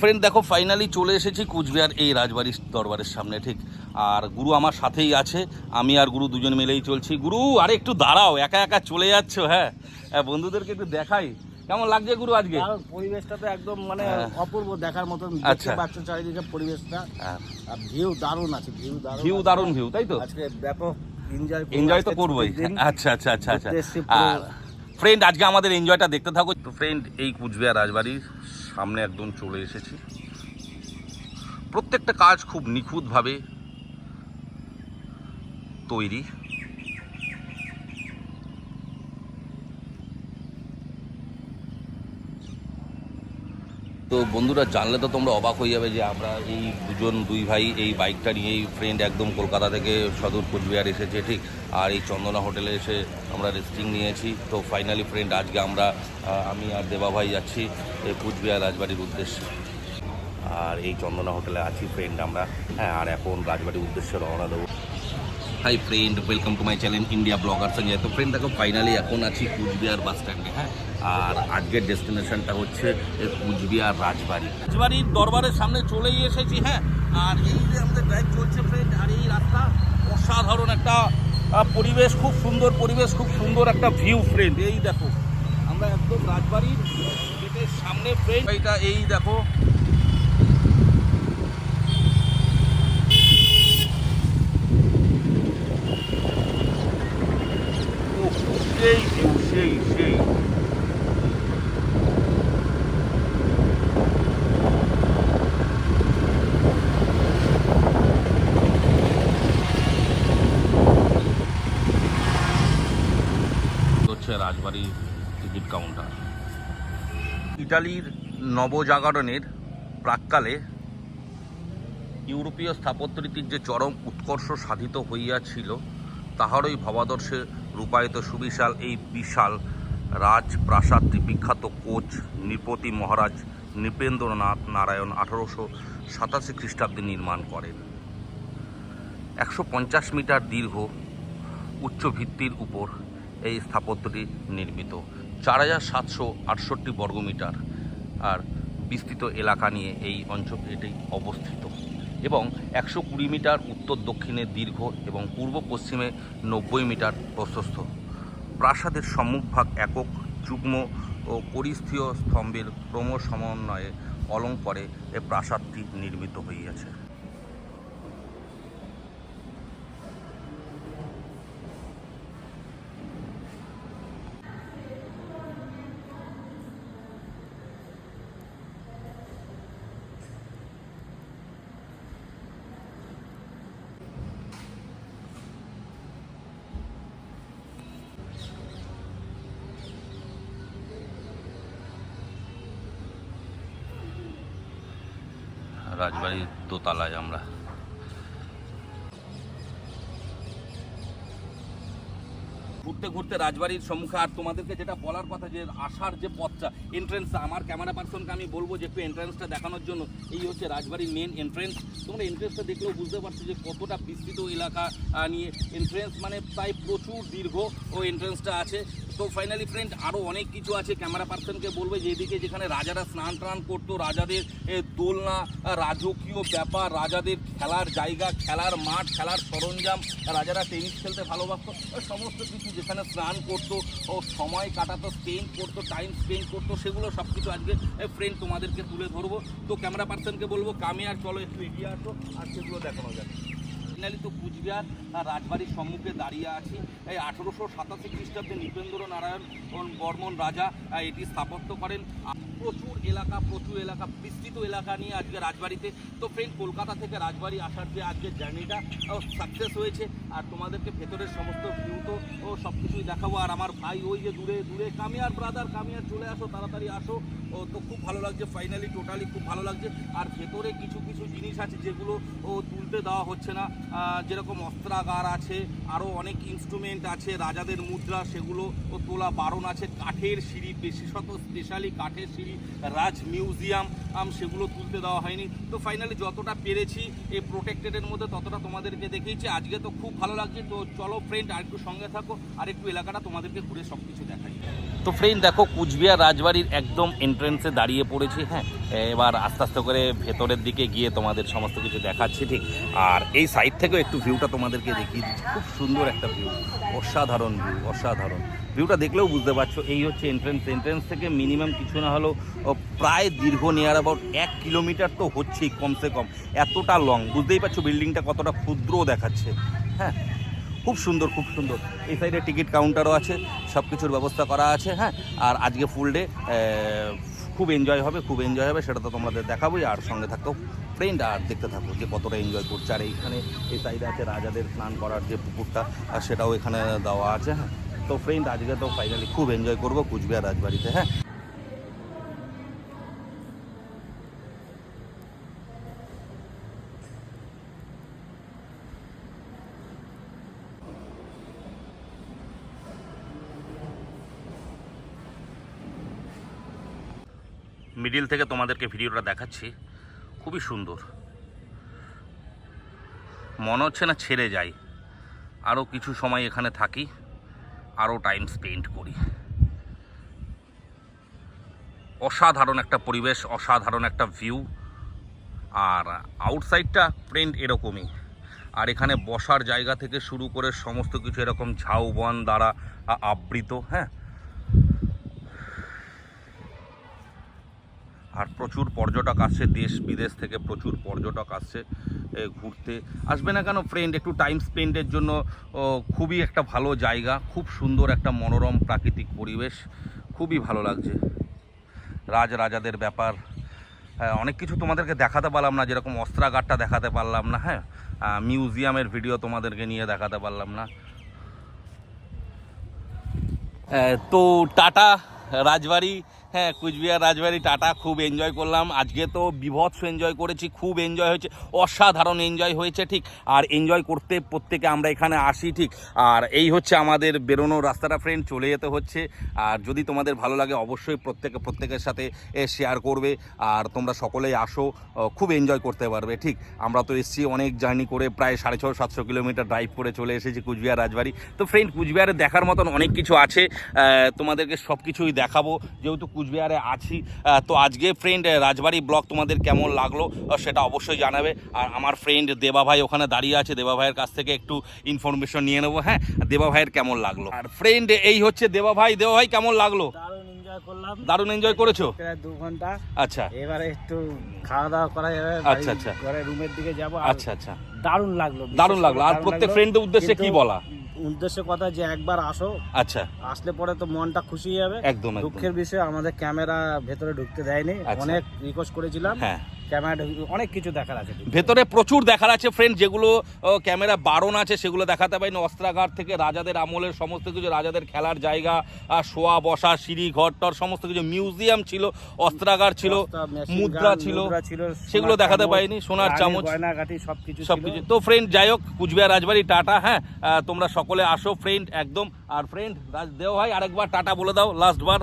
Friend দেখো finally চলে এসেছি কুচবিহার এই রাজবাড়ির দরবারের সামনে ঠিক? আর গুরু আমার সাথেই আছে আমি আর গুরু দুজন মিলেই চলছি। গুরু আরে একটু দাঁড়াও একা একা চলে যাচ্ছ হ্যাঁ? হ্যাঁ, বন্ধুদেরকে একটু দেখাই। কেমন লাগছে গুরু আজকে? পরিবেশটা তো একদম মানে হ্যাঁ। অপূর্ব দেখার মতন। আচ্ছা। পাচ্ছ চারিদিকে পরিবেশটা। হ্যাঁ, আর ভিউ দারুণ আছে ভিউ দারুণ ভিউ দারুণ ভিউ তাই তো? আজকে ব্যাপক এনজয় এনজয় তো করবোই। আচ্ছা আচ্ছা আচ্ছা আচ্ছা। আর ফ্রেন্ড আজকে আমাদের এনজয়টা দেখতে থাকো। তো ফ্রেন্ড এই কুচবিহার রাজবাড়ির সামনে একদম চলে এসেছি। প্রত্যেকটা কাজ খুব নিখুঁতভাবে তৈরি। তো বন্ধুরা, জানলে তো তোমরা অবাক হয়ে যাবে যে আমরা এই দুজন দুই ভাই এই বাইকটা নিয়ে এই ফ্রেন্ড একদম কলকাতা থেকে সদর কোচবিহার এসেছে, ঠিক? আর এই চন্দনা হোটেলে এসে আমরা রেস্টিং নিয়েছি। তো ফাইনালি ফ্রেন্ড আজকে আমরা আমি আর দেবা ভাই যাচ্ছি এই কুচবিহার রাজবাড়ির উদ্দেশ্যে। আর এই চন্দনা হোটেলে আছি ফ্রেন্ড আমরা। হ্যাঁ আর এখন রাজবাড়ির উদ্দেশ্যে রওনা দেবো। Hi friend welcome to my channel India blogger সঙ্গে। তো ফ্রেন্ড দেখো ফাইনালি এখন আছি কুচবিহার বাস স্ট্যান্ডে হ্যাঁ? আর আজকের ডেস্টিনেশনটা হচ্ছে কুচবিহার রাজবাড়ি। রাজবাড়ির দরবারের সামনে চলেই এসেছি হ্যাঁ? আর এই যে আমাদের ড্রাইভ চলছে ফ্রেন্ড আর এই রাস্তা অসাধারণ একটা পরিবেশ, খুব সুন্দর পরিবেশ, খুব সুন্দর একটা ভিউ ফ্রেন্ড এই দেখো, আমরা একদম রাজবাড়ির গেটের সামনে ফ্রেন্ড এইটা এই দেখো হচ্ছে রাজবাড়ির টিকিট কাউন্টার। ইটালির নবজাগরণের প্রাককালে ইউরোপীয় স্থাপত্যরীতির যে চরম উৎকর্ষ সাধিত হইয়াছিল তাহারই ভবাদর্শে রূপায়িত সুবিশাল এই বিশাল রাজপ্রাসাদটি বিখ্যাত কোচ নৃপতি মহারাজ নৃপেন্দ্রনাথ নারায়ণ আঠারোশো সাতাশি খ্রিস্টাব্দে নির্মাণ করেন। একশো পঞ্চাশ মিটার দীর্ঘ উচ্চ ভিত্তির উপর এই স্থাপত্যটি নির্মিত। চার হাজার সাতশো আটষট্টি বর্গমিটার আর বিস্তৃত এলাকা নিয়ে এই অঞ্চল এটি অবস্থিত। এবং একশো কুড়ি মিটার উত্তর দক্ষিণে দীর্ঘ এবং পূর্ব পশ্চিমে নব্বই মিটার প্রশস্ত। প্রাসাদের সম্মুখভাগ একক, যুগ্ম ও পরিস্থীয় স্তম্ভের ক্রম সমন্বয়ে অলঙ্করে এ প্রাসাদটি নির্মিত হইয়াছে। রাজবাড়ির দোতলায় আমরা। ঘুরতে ঘুরতে রাজবাড়ির সম্মুখে, আর তোমাদেরকে যেটা বলার কথা, যে আসার যে পথটা এন্ট্রেন্সটা আমার ক্যামেরা পার্সনকে আমি বলব যে একটু এন্ট্রেন্সটা দেখানোর জন্য, এই হচ্ছে রাজবাড়ির মেন এন্ট্রেন্স তোমরা এন্ট্রেন্সটা দেখলেও বুঝতে পারছ যে কতটা বিস্তৃত এলাকা নিয়ে। এন্ট্রেন্স মানে প্রায় প্রচুর দীর্ঘ ও এন্ট্রেন্সটা আছে। তো ফাইনালি ফ্রেন্ড আরও অনেক কিছু আছে। ক্যামেরা পার্সনকে বলবে, যেদিকে যেখানে রাজারা স্নান টান করতো, রাজাদের দোলনা রাজকীয় ব্যাপার, রাজাদের খেলার জায়গা, খেলার মাঠ, খেলার সরঞ্জাম, রাজারা টেনিস খেলতে ভালোবাসতো। সমস্ত কিছু, যেখানে স্নান করতো, ও, সময় কাটাতো স্পেন্ড করতো টাইম স্পেন্ড করতো, সেগুলো সব কিছু আজকে ফ্রেন্ড তোমাদেরকে তুলে ধরবো। তো ক্যামেরা পার্সনকে বলব কামে আর চলো, একটু এগিয়ে আসো, আর সেগুলো দেখানো যাবে ফাইনালি তো কুচবিহার রাজবাড়ির সম্মুখে দাঁড়িয়ে আছি। এই আঠেরোশো সাতাশি খ্রিস্টাব্দে নৃপেন্দ্র নারায়ণ বর্মন রাজা এটি স্থাপত্য করেন। প্রচুর এলাকা প্রচুর এলাকা, বিস্তৃত এলাকা নিয়ে আজকে রাজবাড়িতে। তো ফ্রেন্ড কলকাতা থেকে রাজবাড়ি আসার যে আজকের জার্নিটা সাকসেস হয়েছে। আর তোমাদেরকে ভেতরের সমস্ত ভিউ তো সব কিছুই দেখাবো। আর আমার ভাই ওই যে দূরে দূরে, কামিয়ার ব্রাদার কামিয়ার চলে আসো, তাড়াতাড়ি আসো। ও তো খুব ভালো লাগছে ফাইনালি টোটালি খুব ভালো লাগছে। আর ভেতরে কিছু কিছু জিনিস আছে যেগুলো ও তুলতে দেওয়া হচ্ছে না। যেরকম অস্ত্রাগার আছে আরও অনেক ইনস্ট্রুমেন্ট আছে, রাজাদের মুদ্রা, সেগুলো ও তোলা বারণ আছে। কাঠের সিঁড়ি, বিশেষত স্পেশালি কাঠের সিঁড়ি, রাজ মিউজিয়াম সেগুলো তুলতে দেওয়া হয়নি। তো ফাইনালি যতটা পেরেছি, এই প্রোটেক্টেডের মধ্যে ততটা তোমাদেরকে দেখিয়েছি। আজকে তো খুব ভালো লাগছে। তো চলো ফ্রেন্ড আর একটু সঙ্গে থাকো, আর একটু এলাকাটা তোমাদেরকে ঘুরে সব কিছু দেখাই। তো ফ্রেন্ড দেখো, কুচবিহার রাজবাড়ির একদম এন্ট্রেন্সে দাঁড়িয়ে পড়েছি হ্যাঁ। এবার আস্তে আস্তে করে ভেতরের দিকে গিয়ে তোমাদের সমস্ত কিছু দেখাচ্ছি, ঠিক? আর এই সাইড থেকেও একটু ভিউটা তোমাদেরকে দেখিয়ে দিচ্ছি। খুব সুন্দর একটা ভিউ অসাধারণ ভিউ অসাধারণ। ভিউটা দেখলেও বুঝতে পারছ, এই হচ্ছে এন্ট্রেন্স এন্ট্রেন্স থেকে মিনিমাম কিছু না হলেও প্রায় দীর্ঘ নিয়ার অ্যাবাউট এক কিলোমিটার তো হচ্ছেই কমসে কম, এতটা লং বুঝতেই পারছ বিল্ডিংটা কতটা ক্ষুদ্র দেখাচ্ছে। হ্যাঁ খুব সুন্দর খুব সুন্দর। এই সাইডে টিকিট কাউন্টারও আছে সব কিছুর ব্যবস্থা করা আছে হ্যাঁ? আর আজকে ফুল ডে খুব এনজয় হবে, খুব এনজয় হবে, সেটা তো তোমাদের দেখাবোই। আর সঙ্গে থাকতেও ফ্রেন্ড আর দেখতে থাকো যে কতটা এনজয় করছে। আর এইখানে এই সাইডে আছে রাজাদের স্নান করার যে পুকুরটা, আর সেটাও এখানে দেওয়া আছে হ্যাঁ। তো ফ্রেন্ড আজকে তো ফাইনালি খুব এনজয় করব কুচবিহার রাজবাড়িতে হ্যাঁ। মিডিল থেকে তোমাদেরকে ভিডিওটা দেখাচ্ছি। খুবই সুন্দর। মনে হচ্ছে না ছেড়ে যাই। আরও কিছু সময় এখানে থাকি আরও টাইম স্পেন্ড করি। অসাধারণ একটা পরিবেশ, অসাধারণ একটা ভিউ আর আউটসাইডটা ফ্রেন্ড এরকমই। আর এখানে বসার জায়গা থেকে শুরু করে সমস্ত কিছু এরকম ঝাউবন দ্বারা আবৃত হ্যাঁ? আর প্রচুর পর্যটক আসছে, দেশ বিদেশ থেকে প্রচুর পর্যটক আসছে ঘুরতে। আসবে না কেন ফ্রেন্ড একটু টাইম স্পেন্ডের জন্য খুবই একটা ভালো জায়গা, খুব সুন্দর একটা মনোরম প্রাকৃতিক পরিবেশ, খুবই ভালো লাগছে। রাজ রাজাদের ব্যাপার হ্যাঁ অনেক কিছু তোমাদেরকে দেখাতে পারলাম না, যেরকম অস্ত্রাগারটা দেখাতে পারলাম না হ্যাঁ? মিউজিয়ামের ভিডিও তোমাদেরকে নিয়ে দেখাতে পারলাম না। তো টাটা, রাজবাড়ি হ্যাঁ কুচবিহার রাজবাড়ি, টাটা, খুব এনজয় করলাম। আজকে তো বিভৎস এনজয় করেছি, খুব এনজয় হয়েছে, অসাধারণ এনজয় হয়েছে, ঠিক। আর এনজয় করতে প্রত্যেকে আমরা এখানে আসি, ঠিক। আর এই হচ্ছে আমাদের বেরোনোর রাস্তাটা ফ্রেন্ড চলে যেতে হচ্ছে। আর যদি তোমাদের ভালো লাগে, অবশ্যই প্রত্যেকে, প্রত্যেকের সাথে শেয়ার করবে। আর তোমরা সকলেই আসো খুব এনজয় করতে পারবে, ঠিক। আমরা তো এসেছি অনেক জার্নি করে প্রায় সাড়ে ছশো সাতশো কিলোমিটার ড্রাইভ করে চলে এসেছি কুচবিহার রাজবাড়ি। তো ফ্রেন্ড কুচবিহারে দেখার মতন অনেক কিছু আছে তোমাদেরকে সব কিছুই দেখাবো। যেহেতু কুচবিহারে আছি। তো আজকে ফ্রেন্ড রাজবাড়ি ব্লগ তোমাদের কেমন লাগল সেটা অবশ্যই জানাবে। আর আমার ফ্রেন্ড দেবা ভাই ওখানে দাঁড়িয়ে আছে দেবা ভাইয়ের কাছ থেকে একটু ইনফরমেশন নিয়ে নেব হ্যাঁ? দেবা ভাইয়ের কেমন লাগল? আর ফ্রেন্ড এই হচ্ছে দেবা ভাই। দেবা ভাই কেমন লাগল? দারুণ এনজয় করেছ? দু ঘণ্টা। আচ্ছা। এবারে একটু খাওয়া দাওয়া করা যাবে আচ্ছা, আচ্ছা। রুমের দিকে যাব। আচ্ছা আচ্ছা। দারুণ লাগল দারুণ লাগল। আর প্রত্যেক লাগল। ফ্রেন্ডদের উদ্দেশ্যে কি বলা? উদ্দেশ্য কথা যে একবার আসো আচ্ছা। আসলে পরে তো মনটা খুশি যাবে। একদম দুঃখের বিষয় আমাদের ক্যামেরা ভেতরে ঢুকতে দেয়নি। আচ্ছা। অনেক রিকোয়েস্ট করেছিলাম। হ্যাঁ। ক্যামেরা অনেক কিছু দেখার আছে। ভেতরে প্রচুর দেখার আছে ফ্রেন্ড যেগুলো ক্যামেরা বারণ আছে সেগুলো দেখাতে পারিনি অস্ত্রাগার থেকে রাজাদের আমলের সমস্ত কিছু রাজাদের খেলার জায়গা শোয়া বসা সিঁড়ি ঘর টর সমস্ত কিছু। মিউজিয়াম ছিল অস্ত্রাগার ছিল মুদ্রা ছিল সেগুলো দেখাতে পারিনি সোনার চামচ সবকিছু সব কিছু তো ফ্রেন্ড যাই হোক কুচবিহার রাজবাড়ি টাটা হ্যাঁ তোমরা সকলে আসো ফ্রেন্ড একদম। আর ফ্রেন্ড রাজ দেও ভাই আরেকবার টাটা বলে দাও লাস্ট বার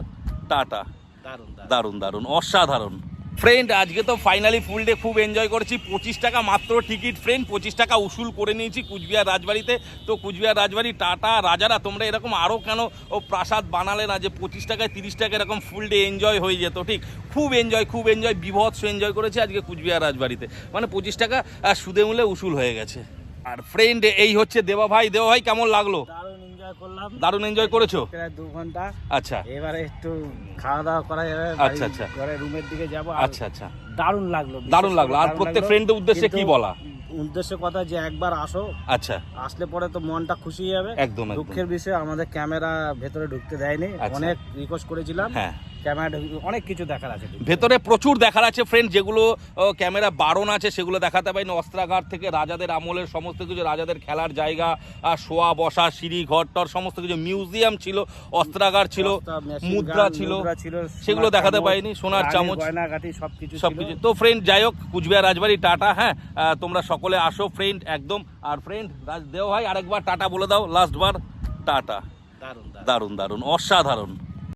টাটা। দারুণ। দারুণ দারুণ অসাধারণ। ফ্রেন্ড আজকে তো ফাইনালি ফুল ডে খুব এনজয় করেছি। পঁচিশ টাকা মাত্র টিকিট ফ্রেন্ড পঁচিশ টাকা উসুল করে নিয়েছি কুচবিহার রাজবাড়িতে। তো কুচবিহার রাজবাড়ি, টাটা, রাজারা, তোমরা এরকম আরও কেন, ও, প্রাসাদ বানালে না যে পঁচিশ টাকায় তিরিশ টাকা এরকম ফুল ডে এনজয় হয়ে যেত, ঠিক? খুব এনজয় খুব এনজয় বিভৎস এনজয় করেছি আজকে কুচবিহার রাজবাড়িতে। মানে পঁচিশ টাকা সুদে মূলে উসুল হয়ে গেছে। আর ফ্রেন্ড এই হচ্ছে দেবা ভাই। দেবা ভাই, কেমন লাগল? করলাম। দারুণ এনজয় করেছ? প্রায় দু ঘণ্টা। আচ্ছা। এবারে একটু খাওয়া দাওয়া করা যাবে আচ্ছা, আচ্ছা। ঘরে রুমের দিকে যাব। আচ্ছা আচ্ছা। দারুণ লাগল দারুণ দারুণ লাগল। আর প্রত্যেক ফ্রেন্ড ফ্রেন্ডদের উদ্দেশ্যে কি বলা? উদ্দেশ্য কথা যে একবার আসো। আচ্ছা। আসলে পরে তো মনটা খুশি যাবে। একদম দুঃখের বিষয় আমাদের ক্যামেরা ভেতরে ঢুকতে দেয়নি। আচ্ছা। অনেক রিকোয়েস্ট করেছিলাম। হ্যাঁ। ক্যামেরা অনেক কিছু দেখার আছে। ভেতরে প্রচুর দেখার আছে ফ্রেন্ড যেগুলো ক্যামেরা বারণ আছে সেগুলো দেখাতে পারিনি। অস্ত্রাগার থেকে রাজাদের আমলের সমস্ত কিছু রাজাদের খেলার জায়গা আর শোয়া বসা সিঁড়ি ঘর টর সমস্ত কিছু মিউজিয়াম ছিল অস্ত্রাগার ছিল মুদ্রা ছিল সেগুলো দেখাতে পারিনি সোনার চামচ সবকিছু সব ছিল। কিছু তো ফ্রেন্ড যাই হোক কুচবিহার রাজবাড়ি টাটা হ্যাঁ তোমরা সকলে আসো ফ্রেন্ড একদম। আর ফ্রেন্ড রাজ দেও ভাই আরেকবার টাটা বলে দাও লাস্ট বার টাটা। দারুণ। দারুণ দারুণ অসাধারণ।